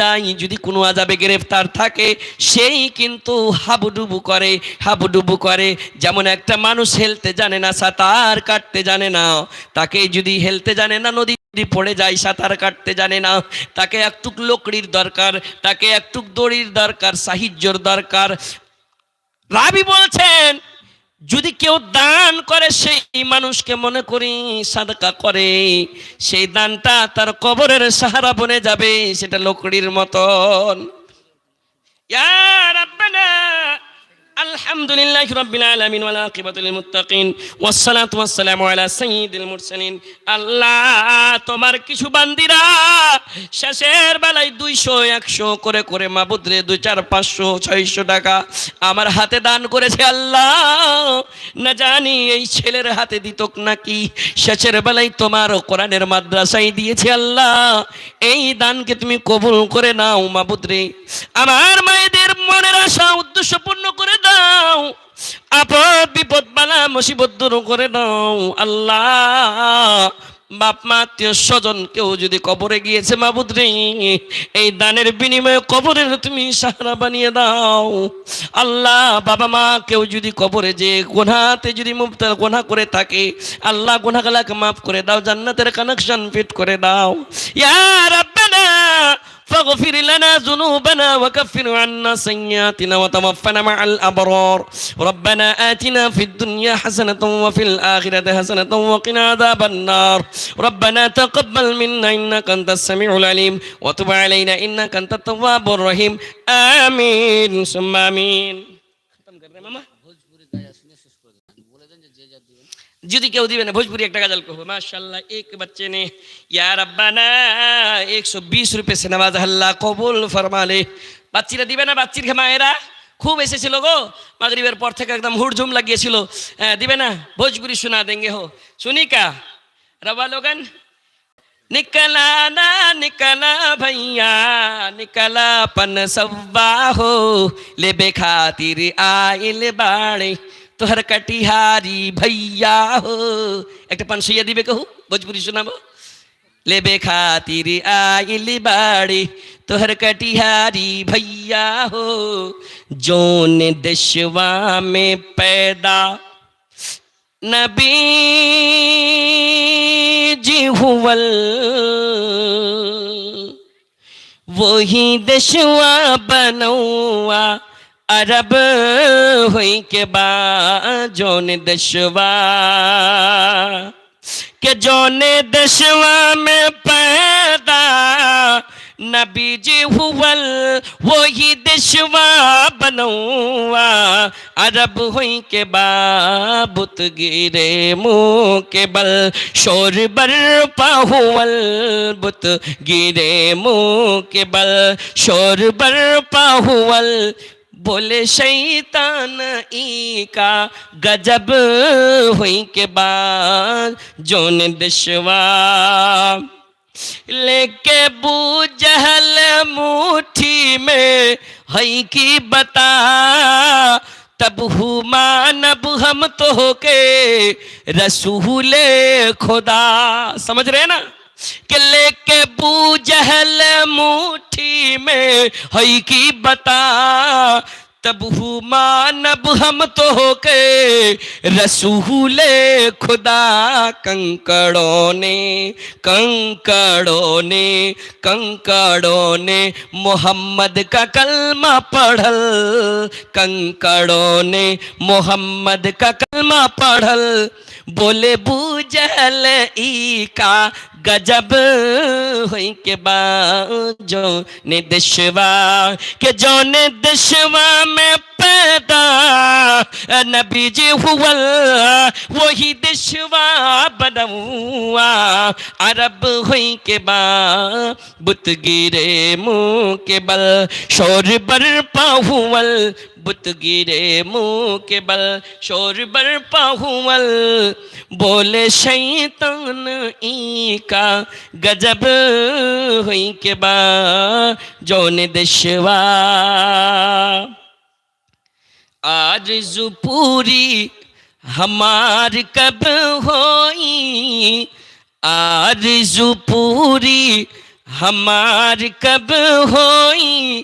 যায়, যদি কোনো আজাবে গ্রেফতার থাকে, সেই কিন্তু হাবুডুবু করে হাবুডুবু করে। যেমন একটা মানুষ হেলতে জানে না, সাঁতার কাটতে জানে না, তাকে যদি হেলতে জানে না নদী পড়ে যায়, সাঁতার কাটতে জানে না, তাকে একটুক লোকড়ির দরকার, তাকে একটুক দড়ির দরকার সাহিত্যর দরকার। রাবি বলছেন যদি কেউ দান করে, সেই মানুষকে মনে করি সাদকা করে। সেই দানটা তার কবরের সাহারা বনে যাবে, সেটা লোকড়ির মতন। ইয়ার রাব্বানা রাব্বিল আলামিন ওয়াল আকিবাতু লিল মুত্তাকিন। ওয়াসসালাতু ওয়াসসালামু আলা সাইয়্যিদিল মুরসালিন। আল্লাহ, তোমার কিছু বান্দিরা শেষের বেলায় দুইশো, একশো করে করে মাবুদরে দুই চার, পাঁচশো, ছয়শো টাকা আমার হাতে দান করেছে আল্লাহ। না জানি এই ছেলের হাতে দিতক নাকি, শেষের বেলায় তোমার কোরআনের মাদ্রাসায় দিয়েছে আল্লাহ। এই দানকে তুমি কবুল করে নাও মাবুদরে আমার মায়েদের মনের আশা, উদ্দেশ্য পূর্ণ করে দাও আপদ বিপদ বালা মুসিবত দূর করে দাও আল্লাহ, বাপ, মা স্বজন কেউ যদি কবরে গিয়েছে মাবুদ রে, এই দানের বিনিময়ে কবরের তুমি সাহারা বানিয়ে দাও। আল্লাহ, বাবা, মা, কেউ যদি কবরে যে গোনাতে যদি মুক্ত গোনা করে থাকে, আল্লাহ গোনাগুলাকে মাফ করে দাও, জান্নাতের কানেকশন ফিট করে দাও। ইয়া لنا فاغفر لنا ذنوبنا وكفر عنا سيئاتنا وتوفنا مع الأبرار ربنا آتنا في الدنيا حسنة وفي الآخرة حسنة وقنا عذاب النار ربنا تقبل منا إنك أنت السميع العليم وتب علينا إنك أنت التواب الرحيم آمين ثم آمين যদি কেউ দিবে না, ভোজপুরি একটা গজল কহো মাশাআল্লাহ, এক বাচ্চে ने ইয়া একশো বিশ রুপে সে নামাজ আল্লাহ কবুল ফরমালে। বাচ্চিরা দিবে না, বাচ্চির মায়েরা খুব এসেছিল গো। মাগরিবের পর থেকে একদম হুড়ঝুম লাগিয়েছিল। দিবে না, ভোজপুরি শোনা দেঙ্গে হো। শুনি কা রবা লোগান। निकला ना निकला भैया निकला पन सब्बा हो ले बेखातिर आइल বাড়ি। তোহার কাটিহারি ভাইয়া হো একটা পান সইয়া দিবে কহু ভোজপুরি শোনাবো लेबे खातिर आइल बाड़ी तोहर कटिहारी भैया हो जोन देशवा में पैदा नबी जी हुवल वही देशवा बनौआ अरब हुई के जोन देशवा, के जोने दशवा में पैदा नबी जी हुवल वो ही दशवा बनौआ अरब हुई के बाबुत गिरे मुँह के बल, शोर बर पाहुवल बुत गिरे मुँह के बल, शोर बर पाहुवल बोले शैतान ई का गजब हुई के बाद जोन दिशवा लेके बू जहल मुट्ठी में हई की बता, तब हु मानब हम तो के रसूल खुदा। समझ रहे ना? कि लेके बूझल मुट्ठी में हई की बता, तब हु मानब हम तो के रसूल खुदा कंकड़ों ने कंकड़ों ने कंकड़ों ने मोहम्मद का कलमा पढ़ल, कंकड़ों ने मोहम्मद का कलमा पढ़ल। बोले बूझल ई का गजब हुई के बाद जो ने दशवा के जो ने दशवा में पैदा नबी जी हुवल वही दशवा बनौआ अरब हुई के बाद बुत गिरे मुँह के बल, शोर बर पाहुवल बुत गिरे मुंह के बल शोर बर पाहुवल बोले शैतान ई का गजब हुई के बा जौन दशवा आज पूरी हमार कब होई आरज़ू पूरी हमार कब होई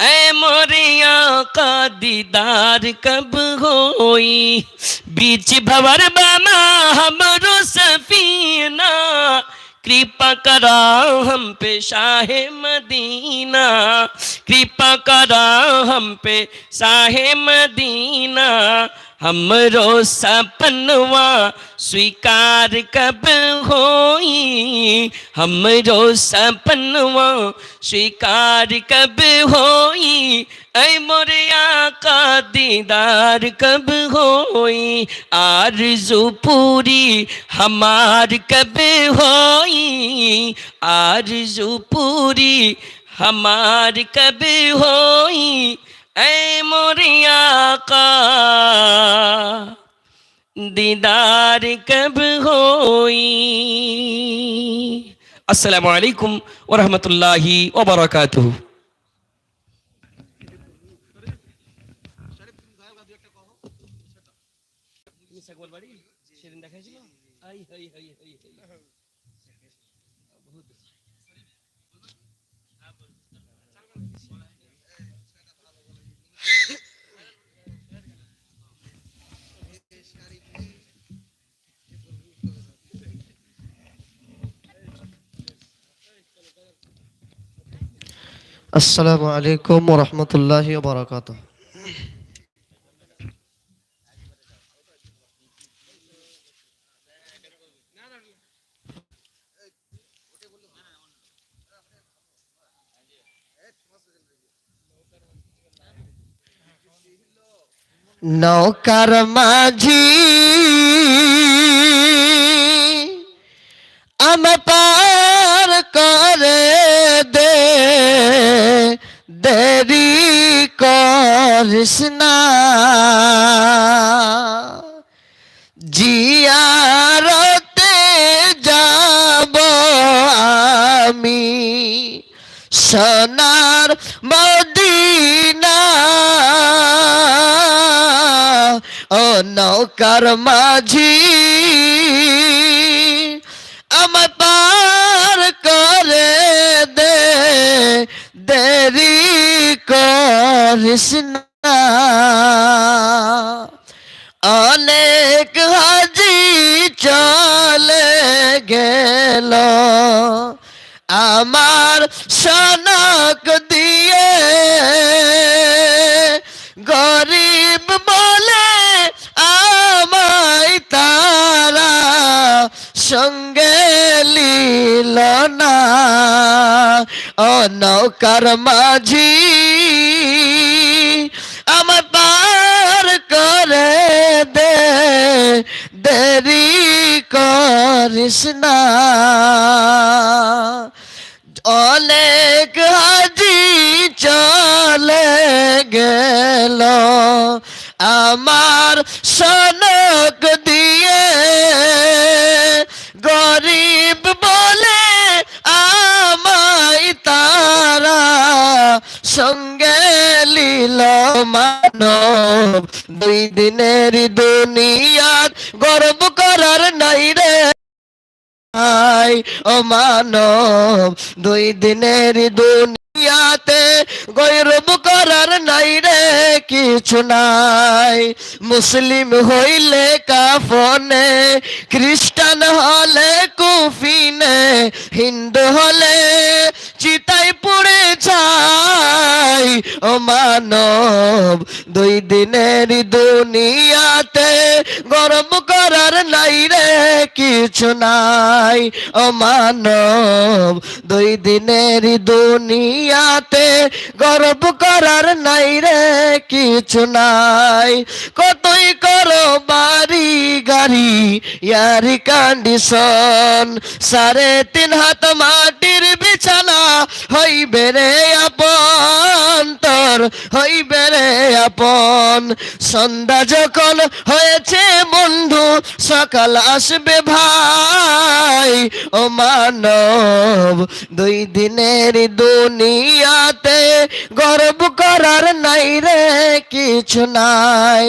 ऐ मोरिया का दीदार कब होई? बीच भवर बना हमरो सफीना। कृपा करा हम पे शाहे मदीना। कृपा करा हम पे शाहे मदीना। हमरो सपनवा स्वीकार कब होई? हमरो सपनवा स्वीकार कब होई? ऐ मोरे आका दीदार कब होई? आरज़ू पूरी हमार कब होई? आरज़ू पूरी हमार कब होई? اے موریا کا دیدار کب ہوئی السلام علیکم ورحمۃ اللہ وبرکاتہ সেদিন দেখাইছিল আই হাই হাই বারাকাতুহু আসসালামু আলাইকুম রহমতুল্লাহি বারাকাত নৌকার মাঝি সোনার মদিনা। ও নৌকার মাঝি, আমার পার করে দে, দেরি করিস না। অনেক হাজি চলে গেল, আমার সনক দিয়ে গরিব বলে আমায় তারা সঙ্গে লীল না। ও নৌকার মাঝি, আমার পার করে দে, দেরি করিস না। অনেক হাজি চলে গেল। আমার সনক দিয়ে গরিব বলে আমায় তারা সঙ্গে লীল মানব। দুই দিনের দুনিয়ার গর্ব করার নাই রে আই ও মানব, দুই দিনের দুনিয়াতে গৈরব করার নাই রে, কিছু নাই। মুসলিম হইলে কাফনে, খ্রিস্টান হলে কুফিনে, হিন্দু হলে চিতাই পুড়ে যায়। ও মানব, দুই দিনের দুনিয়াতে গরম করার নাই রে কিছু নাই। ও মানব, দুই দিনের দুনিয়াতে গর্ব করার নাই রে, কিছু নাই। কতই করো বাড়ি গাড়ি, ইয়ারি কন্ডিশন সাড়ে তিন হাত মাটির বিছানা, হইবে রে আপন, তোর হইবে রে আপন। সন্ধ্যা যখন হয়েছে বন্ধু, সকাল আসবে ভাই, ও মানব, দুই দিনের দুনিয়াতে গর্ব করার নাই রে কিছু নাই।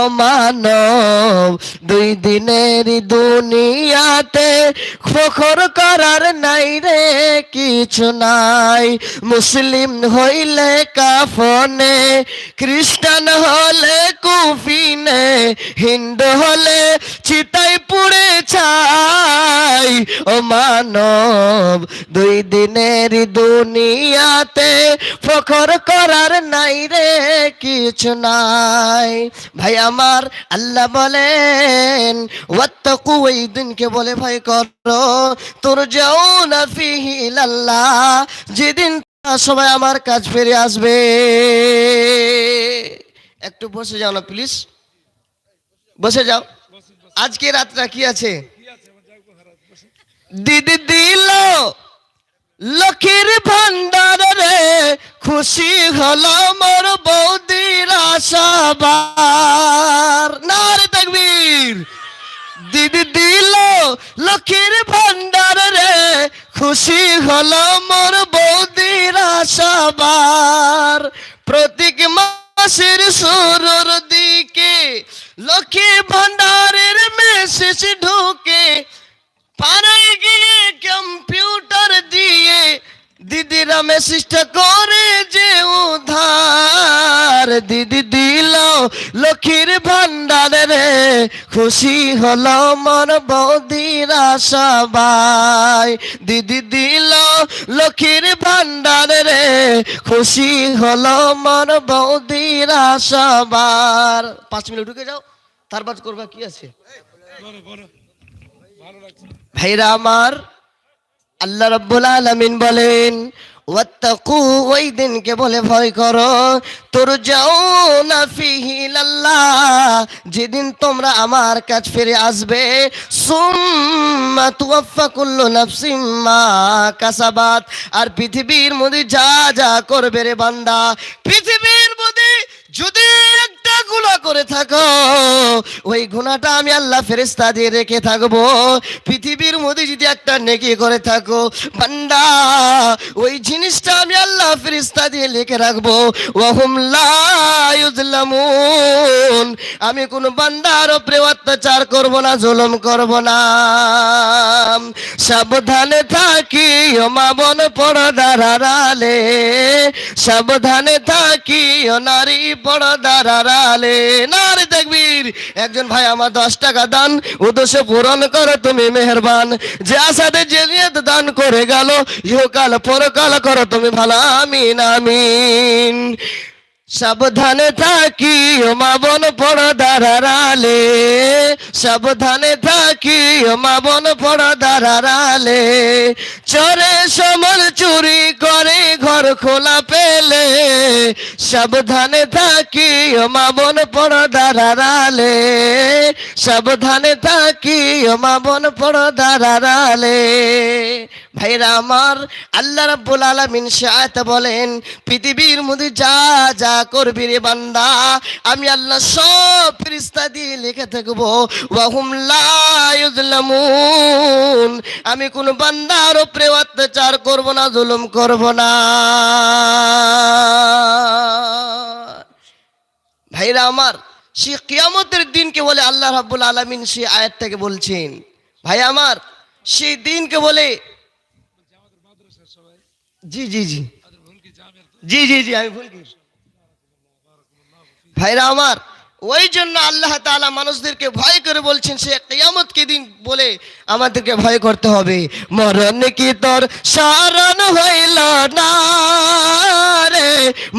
ও মানব, দুই দিনের দুনিয়াতে ফখর করার নাই রে কিছু নাই। মুসলিম হইলে কাফনে, খ্রিস্টান হলে কুফিনে, হিন্দু হলে চিতাই পুড়ে ছাই ও মানব, দুই দিনের দুনিয়াতে ফখর করার নাই রে, কিছু নাই। ভাই আমার আল্লাহ বলেন, ওয়াত্তাকু ওই দিনকে বলে ভাই করো। তোর যাও না ফিহিল আল্লাহ যেদিন সবাই আমার কাজ ফিরে আসবে। একটু বসে যাও না প্লিজ বসে যাও। আজকে রাতটা কি আছে? দিদি দিল লক্ষ্মীর ভান্ডার রে, খুশি হলো মোর বৌদির আশাবার নার তকবীর। দিদি দিল লক্ষ্মীর ভান্ডার রে, খুশি হলো মোর বৌদির আশাবার প্রতীক মাসের শুরুর দিকে লক্ষ্মী ভান্ডারের মেসেজ ঢুকে পাড়ায় গিয়ে কম্পিউটার দিয়ে দিদিরা মেসেজটা করে যে উধার দিদি দিল, লক্ষ্মীর ভান্ডারে খুশি হলো মন বৌদির সবাই দিদি দিল লক্ষ্মীর ভান্ডার রে, খুশি হলো মন বৌদিরা সবার পাঁচ মিনিট ঢুকে যাও তারপর করবা কি আছে? ভাইরা আমার, আল্লাহ রব্বুল আলমিন বলেন ওই দিনকে বলে ভয় করো তোর যাও না যেদিন তোমরা আমার কাছ ফিরে আসবে, সুম্মা তুয়াফা কুল্লু নাফসিম মা কাসাবাত। আর পৃথিবীর মধ্যে যা যা করবে রে বান্দা পৃথিবীর করে থাকো। ওই গুণাটা আমি আল্লাহ ফেরেস্তা দিয়ে রেখে থাকব। পৃথিবীর মধ্যে যদি একটা নেকি করে থাকো, বান্দা, ওই জিনিসটা আমি আল্লাহ ফেরেস্তা দিয়ে লিখে রাখব। আমি কোন বান্দার উপরে অত্যাচার করব না, জুলুম করব না। সাবধানে থাকি মা বন পড়দার আড়ালে। সাবধানে থাকি নারী পড়দার আড়ালে রে দেখবির একজন ভাই আমার দশ টাকা দান উদ্দেশ্য পূরণ করো তুমি মেহরবান। যে আসাদে যে নিয়ত দান করে গেল, ইহকাল পরকাল করো তুমি ভালো, আমিন আমিন। সাবধানে থাকি মা বোন পড়দার আড়ালে। সাবধানে থাকি মা বোন পড়দার আড়ালে। চরে সমল চুরি করে ঘর খোলা পেলে। সাবধানে থাকি মা বোন পড়দার আড়ালে। সাবধানে থাকি মা বোন পড়দার আড়ালে। ভাইরা আমার, আল্লাহ রাব্বুল আলামিন শায়াত বলেন, পৃথিবীর মধ্যে যা যা করবি রে বান্দা, আমি আল্লাহ সব ফেরেশতা দিয়ে লিখে থাকব। ওয়াহুম লা ইউজলামুন আমি কোন বান্দার উপরে অত্যাচার করব না, জুলুম করব না। ভাইরা আমার, সে কিয়ামতের দিনকে বলে আল্লাহ রাব্বুল আলামিন সে আয়াত থেকে বলছেন। ভাই আমার সেই দিনকে বলে জি জি জি। জি জি জি, আমি ভুল করেছি। ভাইরা আমার, ওই জন্য আল্লাহ তাআলা মানুষদেরকে ভয় করে বলছেন, সে কিয়ামত দিন বলে আমাদেরকে ভয় করতে হবে। মরণ কি তোর সারণ হইল রে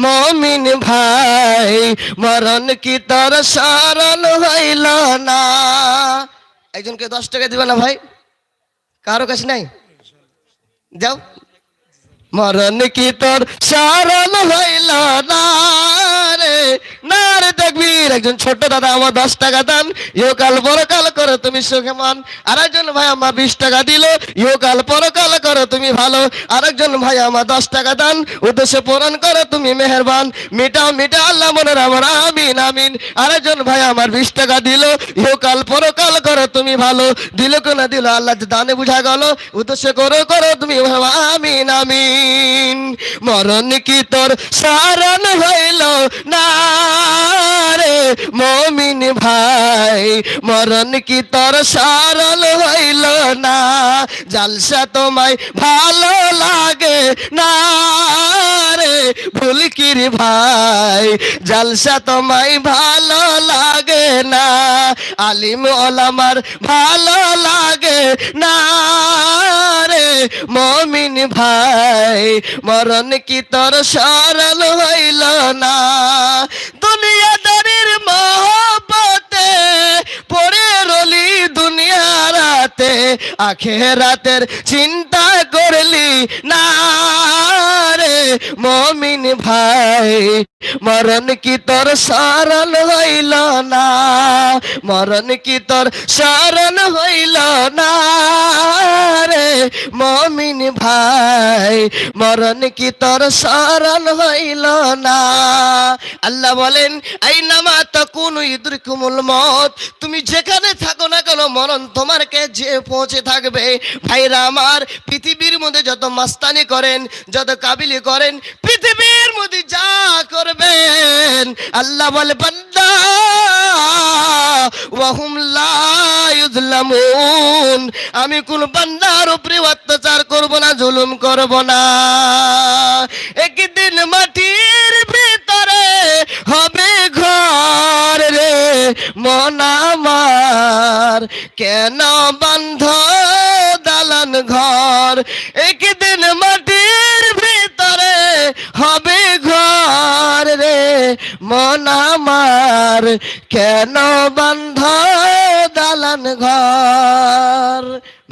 মমিন ভাই? মরণ কি তোর সারণ হইল না? একজনকে দশ টাকা দিবে না ভাই? কারও কাছে নাই? যাও। মরণ কি তোর সারণ হইল না? না রে পরকাল করে তুমি ভালো। মেহেরবান। মিটাও মিটা আল্লাহ আমিন আমিন। ভাই আমার বিশ টাকা দিল পরকাল করে তুমি ভালো। দিল দিল, আল্লাহ দানে বুঝা গেল। উদ্দেশ্য করো করো তুমি আমিন আমিন। মরণ কি তোর সারণ হইল? না রে মমিন ভাই, মরণ কি তোর সারণ হইল না? জালসা তোমায় ভালো লাগে না রে ভুলকির ভাই, জালসা তোমায় ভালো লাগে না। আলিম ওলামার ভালো লাগে না মমিন ভাই, মরণ কি তোর সরল হইল না? দুনিয়াদারির মহব্বতে পড়ে রলি দুনিয়ারাতে আখেরাতের চিন্তা করলি না রে মমিন ভাই, মরণ কি তোর সরল হইল না? মরণ কি তোর শরণ হইল না রে মমিন ভাই? মরণ কি তোর শরণ হইল না? আল্লাহ বলেন, এই নামা তকুন ইদরিকুমুল মত। তুমি যেখানে থাকো না কেন, মরণ তোমার কে যে পৌঁছে থাকবে। ভাইরা আমার, পৃথিবীর মধ্যে যত মাস্তানি করেন, যত কাবিলি করেন, পৃথিবীর মধ্যে যা করবেন, আল্লাহ বলে, বান্দা আমি কোন বান্দার উপরে অত্যাচার করব না, জুলুম করব না। একদিন মাটির ভিতরে হবে ঘর রে, মন কেন বন্ধ দালান ঘর? একদিন মাটির মন আমার কেন বন্ধ দালান ঘর?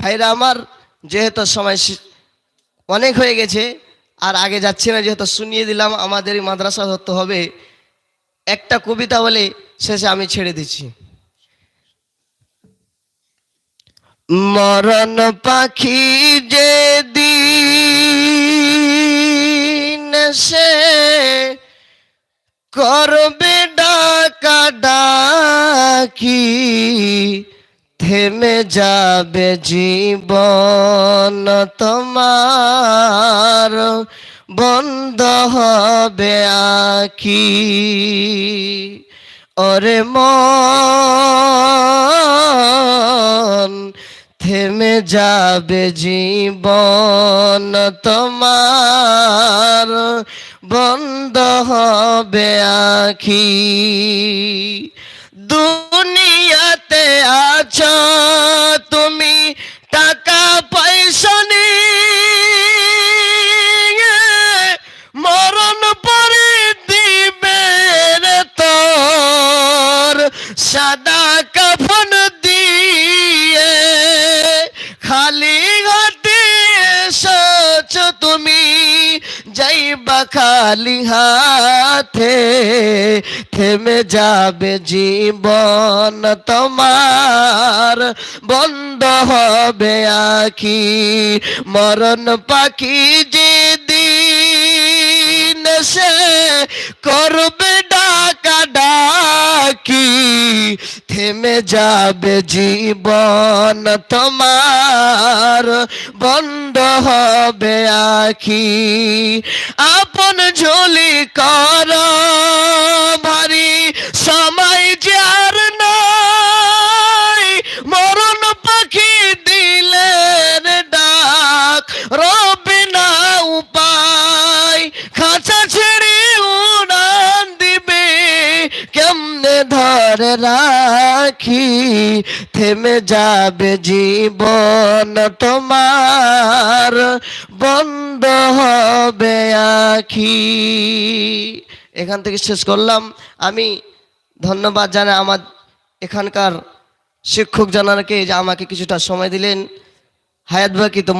ভাইরা আমার, যেহেতু সময় অনেক হয়ে গেছে, আর আগে যাচ্ছি না, যেহেতু শুনিয়ে দিলাম আমাদের মাদ্রাসা ধরতে হবে। একটা কবিতা বলে শেষে আমি ছেড়ে দিচ্ছি। মরণ পাখি যে দিন সে করবে ডাকা ডাকি থেমে যাবে জীবন তোমার, বন্ধ হবে আখি। ওরে মন, থেমে যাবে জীবন তোমার বন্ধ হবে আখি। দুনিয়াতে আছো তুমি, টাকা পয়সা নিয়ে মরণ পরে দিবে তোর। সাদা কাফন যাইবা খালি হাতে থেমে যাবে জীবন তোমার। বন্ধ হবে আখি মরণ পাখি যে সে করবে ডাকা ডাকি, থেমে যাবে জীবন তোমার, বন্ধ হবে আখি। আপন ঝুলি কর, ভারী যাবে জীবন তোমার, বন্ধ হবে আখি। এখান থেকে শেষ করলাম। আমি ধন্যবাদ জানাই আমার এখানকার শিক্ষক জানারকে যে আমাকে কিছুটা সময় দিলেন। হায়াত বাকি তো